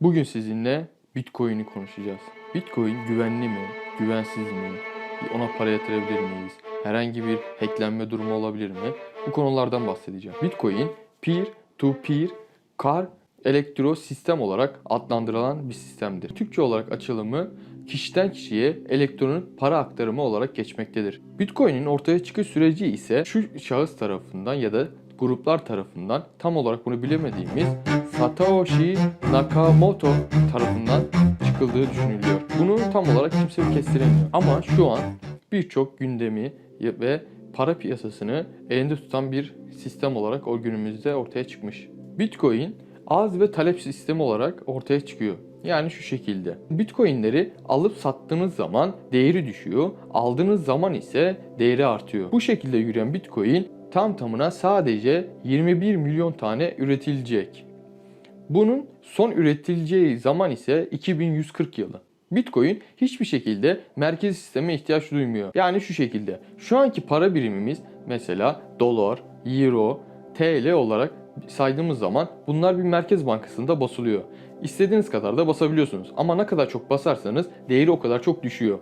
Bugün sizinle Bitcoin'i konuşacağız. Bitcoin güvenli mi, güvensiz mi? Ona para yatırabilir miyiz? Herhangi bir hacklenme durumu olabilir mi? Bu konulardan bahsedeceğim. Bitcoin peer to peer kar elektro sistem olarak adlandırılan bir sistemdir. Türkçe olarak açılımı kişiden kişiye elektronun para aktarımı olarak geçmektedir. Bitcoin'in ortaya çıkış süreci ise şu şahıs tarafından ya da gruplar tarafından tam olarak bunu bilemediğimiz Satoshi Nakamoto tarafından çıkıldığı düşünülüyor. Bunu tam olarak kimse kestiremiyor. Ama şu an birçok gündemi ve para piyasasını elinde tutan bir sistem olarak o günümüzde ortaya çıkmış. Bitcoin arz ve talep sistemi olarak ortaya çıkıyor. Yani şu şekilde. Bitcoin'leri alıp sattığınız zaman değeri düşüyor. Aldığınız zaman ise değeri artıyor. Bu şekilde yürüyen Bitcoin tam tamına sadece 21 milyon tane üretilecek. Bunun son üretileceği zaman ise 2140 yılı. Bitcoin hiçbir şekilde merkez sisteme ihtiyaç duymuyor. Yani şu şekilde. Şu anki para birimimiz mesela dolar, euro, TL olarak saydığımız zaman bunlar bir merkez bankasında basılıyor. İstediğiniz kadar da basabiliyorsunuz. Ama ne kadar çok basarsanız değeri o kadar çok düşüyor.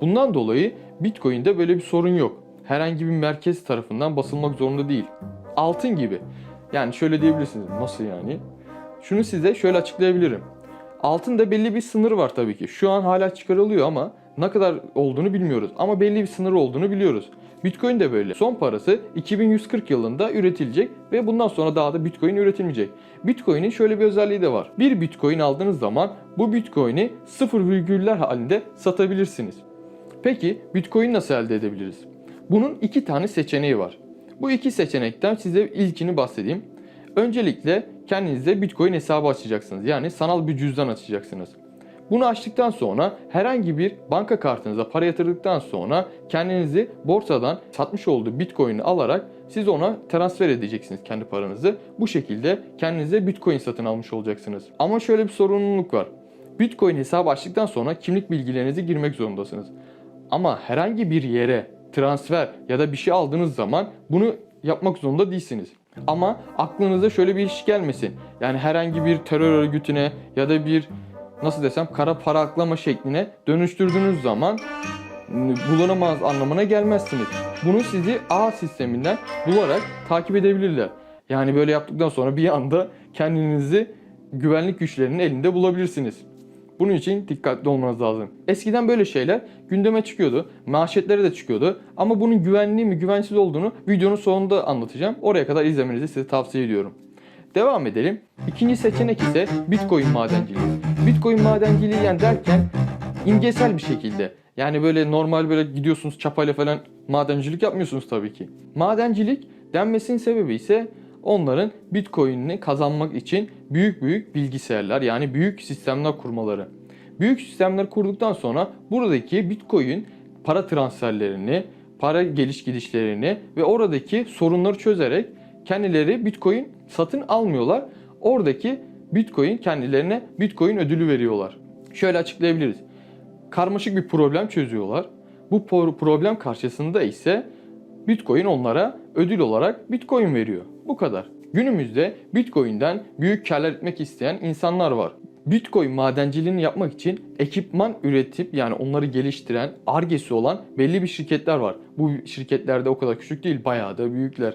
Bundan dolayı Bitcoin'de böyle bir sorun yok. Herhangi bir merkez tarafından basılmak zorunda değil. Altın gibi. Yani şöyle diyebilirsiniz. Nasıl yani? Şunu size şöyle açıklayabilirim. Altında belli bir sınır var tabii ki. Şu an hala çıkarılıyor ama ne kadar olduğunu bilmiyoruz. Ama belli bir sınır olduğunu biliyoruz. Bitcoin de böyle. Son parası 2140 yılında üretilecek ve bundan sonra daha da Bitcoin üretilmeyecek. Bitcoin'in şöyle bir özelliği de var. Bir Bitcoin aldığınız zaman bu Bitcoin'i sıfır virgüller halinde satabilirsiniz. Peki Bitcoin nasıl elde edebiliriz? Bunun iki tane seçeneği var. Bu iki seçenekten size ilkini bahsedeyim. Öncelikle kendinize Bitcoin hesabı açacaksınız. Yani sanal bir cüzdan açacaksınız. Bunu açtıktan sonra herhangi bir banka kartınıza para yatırdıktan sonra kendinizi borsadan satmış olduğu Bitcoin'i alarak siz ona transfer edeceksiniz kendi paranızı. Bu şekilde kendinize Bitcoin satın almış olacaksınız. Ama şöyle bir sorumluluk var. Bitcoin hesabı açtıktan sonra kimlik bilgilerinizi girmek zorundasınız. Ama herhangi bir yere transfer ya da bir şey aldığınız zaman bunu yapmak zorunda değilsiniz. Ama aklınıza şöyle bir iş gelmesin. Yani herhangi bir terör örgütüne ya da bir nasıl desem kara para aklama şekline dönüştürdüğünüz zaman bulunamaz anlamına gelmezsiniz. Bunu sizi A sisteminden bularak takip edebilirler. Yani böyle yaptıktan sonra bir anda kendinizi güvenlik güçlerinin elinde bulabilirsiniz. Bunun için dikkatli olmanız lazım. Eskiden böyle şeyler gündeme çıkıyordu. Manşetlere de çıkıyordu. Ama bunun güvenli mi güvensiz olduğunu videonun sonunda anlatacağım. Oraya kadar izlemenizi size tavsiye ediyorum. Devam edelim. İkinci seçenek ise Bitcoin madenciliği. Bitcoin madenciliği yani derken imgesel bir şekilde. Yani böyle normal böyle gidiyorsunuz çapayla falan madencilik yapmıyorsunuz tabii ki. Madencilik denmesinin sebebi ise onların Bitcoin'ini kazanmak için büyük büyük bilgisayarlar yani büyük sistemler kurmaları. Büyük sistemler kurduktan sonra buradaki Bitcoin para transferlerini, para geliş gidişlerini ve oradaki sorunları çözerek kendileri Bitcoin satın almıyorlar. Oradaki Bitcoin kendilerine Bitcoin ödülü veriyorlar. Şöyle açıklayabiliriz. Karmaşık bir problem çözüyorlar. Bu problem karşısında ise Bitcoin onlara ödül olarak Bitcoin veriyor. Bu kadar. Günümüzde Bitcoin'den büyük karlar etmek isteyen insanlar var. Bitcoin madenciliğini yapmak için ekipman üretip yani onları geliştiren, argesi olan belli bir şirketler var. Bu şirketlerde o kadar küçük değil, bayağı da büyükler.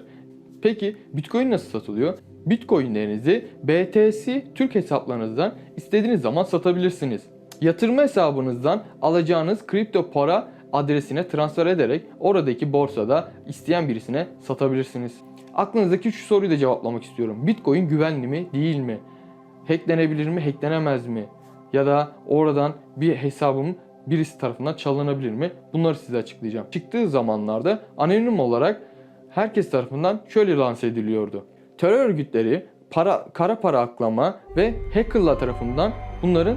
Peki Bitcoin nasıl satılıyor? Bitcoinlerinizi BTC Türk hesaplarınızdan istediğiniz zaman satabilirsiniz. Yatırma hesabınızdan alacağınız kripto para adresine transfer ederek oradaki borsada isteyen birisine satabilirsiniz. Aklınızdaki şu soruyu da cevaplamak istiyorum. Bitcoin güvenli mi, değil mi? Hacklenebilir mi, hacklenemez mi? Ya da oradan bir hesabım birisi tarafından çalınabilir mi? Bunları size açıklayacağım. Çıktığı zamanlarda anonim olarak herkes tarafından şöyle lanse ediliyordu. Terör örgütleri para, kara para aklama ve hackerlar tarafından bunların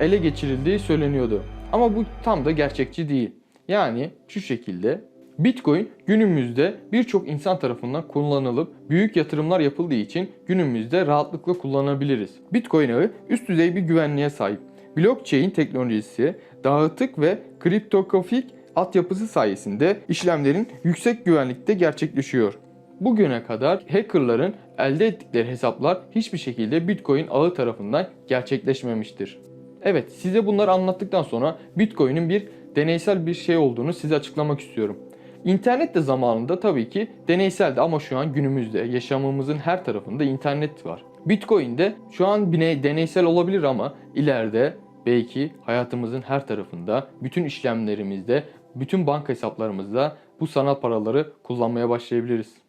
ele geçirildiği söyleniyordu. Ama bu tam da gerçekçi değil. Yani şu şekilde Bitcoin günümüzde birçok insan tarafından kullanılıp büyük yatırımlar yapıldığı için günümüzde rahatlıkla kullanabiliriz. Bitcoin ağı üst düzey bir güvenliğe sahip. Blockchain teknolojisi, dağıtık ve kriptografik altyapısı sayesinde işlemlerin yüksek güvenlikte gerçekleşiyor. Bugüne kadar hackerların elde ettikleri hesaplar hiçbir şekilde Bitcoin ağı tarafından gerçekleşmemiştir. Evet, size bunları anlattıktan sonra Bitcoin'in bir deneysel bir şey olduğunu size açıklamak istiyorum. İnternet de zamanında tabii ki deneyseldi ama şu an günümüzde yaşamımızın her tarafında internet var. Bitcoin de şu an bine deneysel olabilir ama ileride belki hayatımızın her tarafında, bütün işlemlerimizde, bütün banka hesaplarımızda bu sanal paraları kullanmaya başlayabiliriz.